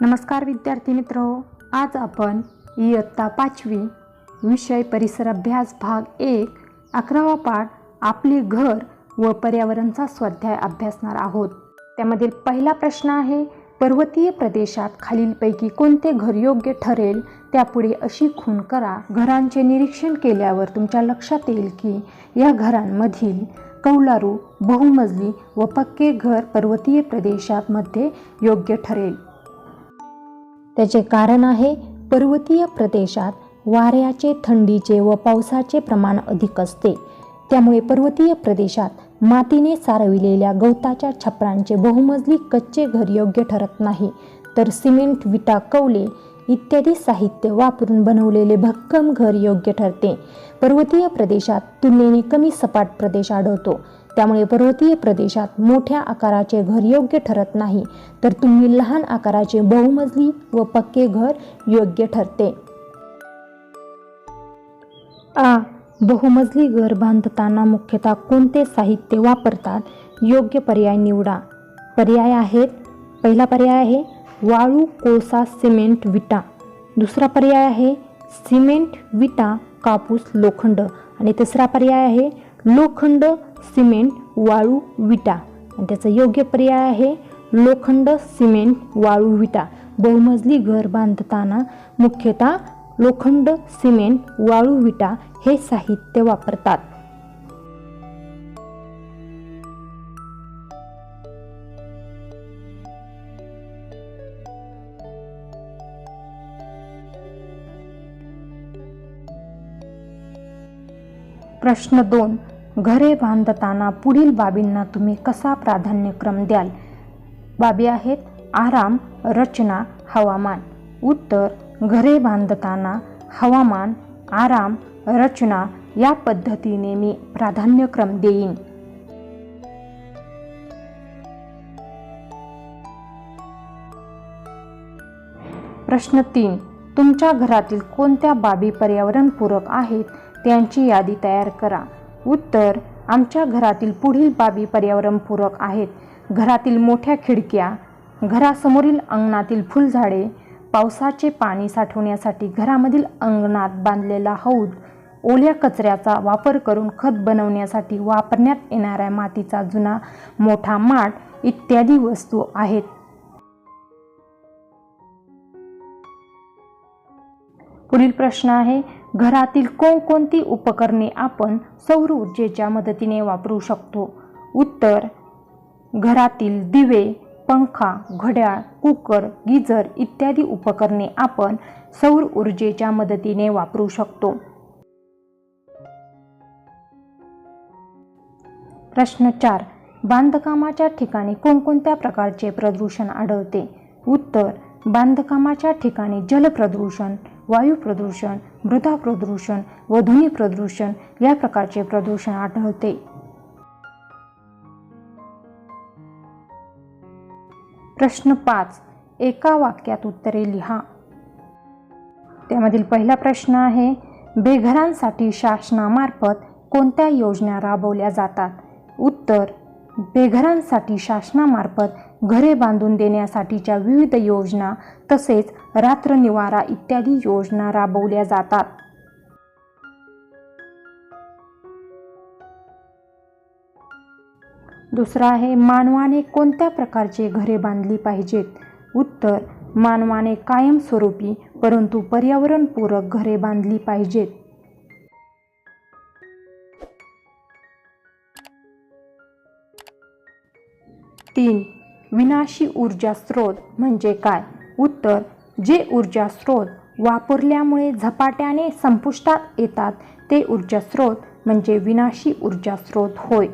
नमस्कार विद्यार्थी मित्र आज आपण इयत्ता पाचवी विषय परिसर अभ्यास भाग एक अकरावा पाठ आपले घर व पर्यावरणचा स्वाध्याय अभ्यासणार आहोत. त्यामधील पहिला प्रश्न आहे पर्वतीय प्रदेशात खालीलपैकी कोणते घर योग्य ठरेल? त्यापुढे अशी खूण करा. घरांचे निरीक्षण केल्यावर तुमच्या लक्षात येईल की या घरांमधील कौलारू बहुमजली व पक्के घर पर्वतीय प्रदेशात मध्ये योग्य ठरेल. त्याचे कारण आहे पर्वतीय प्रदेशात वाऱ्याचे थंडीचे व पावसाचे प्रमाण अधिक असते. त्यामुळे पर्वतीय प्रदेशात मातीने सारविलेल्या गवताच्या छपरांचे बहुमजली कच्चे घर योग्य ठरत नाही. तर सिमेंट विटा कवले इत्यादी साहित्य वापरून बनवलेले भक्कम घर योग्य ठरते. पर्वतीय प्रदेशात तुलनेने कमी सपाट प्रदेश आढळतो. त्यामुळे पर्वतीय प्रदेशात मोठ्या आकाराचे घर योग्य ठरत नाही तर तुम्ही लहान आकाराचे बहुमजली व पक्के घर योग्य ठरते. आ. बहुमजली घर बांधताना मुख्यतः कोणते साहित्य वापरतात? योग्य पर्याय निवडा. पर्याय आहेत. पहिला पर्याय आहे वाळू कोळसा सिमेंट विटा. दुसरा पर्याय आहे सिमेंट विटा कापूस लोखंड. आणि तिसरा पर्याय आहे लोखंड सिमेंट वाळू विटा. आणि त्याचा योग्य पर्याय आहे लोखंड सिमेंट वाळू विटा. बहुमजली घर बांधताना मुख्यतः लोखंड सिमेंट वाळू विटा हे साहित्य वापरतात. प्रश्न दोन. घरे बांधताना पुढील बाबींना तुम्ही कसा प्राधान्यक्रम द्याल? बाबी आहेत आराम रचना हवामान. उत्तर घरे बांधताना हवामान आराम रचना या पद्धतीने मी प्राधान्यक्रम देईन. प्रश्न तीन. तुमच्या घरातील कोणत्या बाबी पर्यावरणपूरक आहेत? त्यांची यादी तयार करा. उत्तर आमच्या घरातील पुढील बाबी पर्यावरणपूरक आहेत. घरातील मोठ्या खिडक्या घरासमोरील अंगणातील फुलझाडे पावसाचे पाणी साठवण्यासाठी घरामधील अंगणात बांधलेला हौद ओल्या कचऱ्याचा वापर करून खत बनवण्यासाठी वापरण्यात येणाऱ्या मातीचा जुना मोठा माठ इत्यादी वस्तू आहेत. पुढील प्रश्न आहे घरातील कोणकोणती उपकरणे आपण सौर ऊर्जेच्या मदतीने वापरू शकतो? उत्तर घरातील दिवे पंखा घड्याळ कुकर गिजर इत्यादी उपकरणे आपण सौर ऊर्जेच्या मदतीने वापरू शकतो. प्रश्न चार. बांधकामाच्या ठिकाणी कोणकोणत्या प्रकारचे प्रदूषण आढळते? उत्तर बांधकामाच्या ठिकाणी जलप्रदूषण वायू प्रदूषण मृदा प्रदूषण व ध्वनी प्रदूषण या प्रकारचे प्रदूषण आढळते. प्रश्न पाच एका वाक्यात उत्तरे लिहा. त्यामधील पहिला प्रश्न आहे बेघरांसाठी शासनामार्फत कोणत्या योजना राबवल्या जातात? उत्तर बेघरांसाठी शासनामार्फत घरे बांधून देण्यासाठीच्या विविध योजना तसेच रात्रनिवारा इत्यादी योजना राबवल्या जातात. दुसरा आहे मानवाने कोणत्या प्रकारचे घरे बांधली पाहिजेत? उत्तर मानवाने कायमस्वरूपी परंतु पर्यावरणपूरक घरे बांधली पाहिजेत. तीन विनाशी ऊर्जा स्रोत म्हणजे काय? उत्तर जे ऊर्जा स्रोत वापरल्यामुळे झपाट्याने संपुष्टात येतात ते ऊर्जा स्रोत म्हणजे विनाशी ऊर्जा स्रोत होय.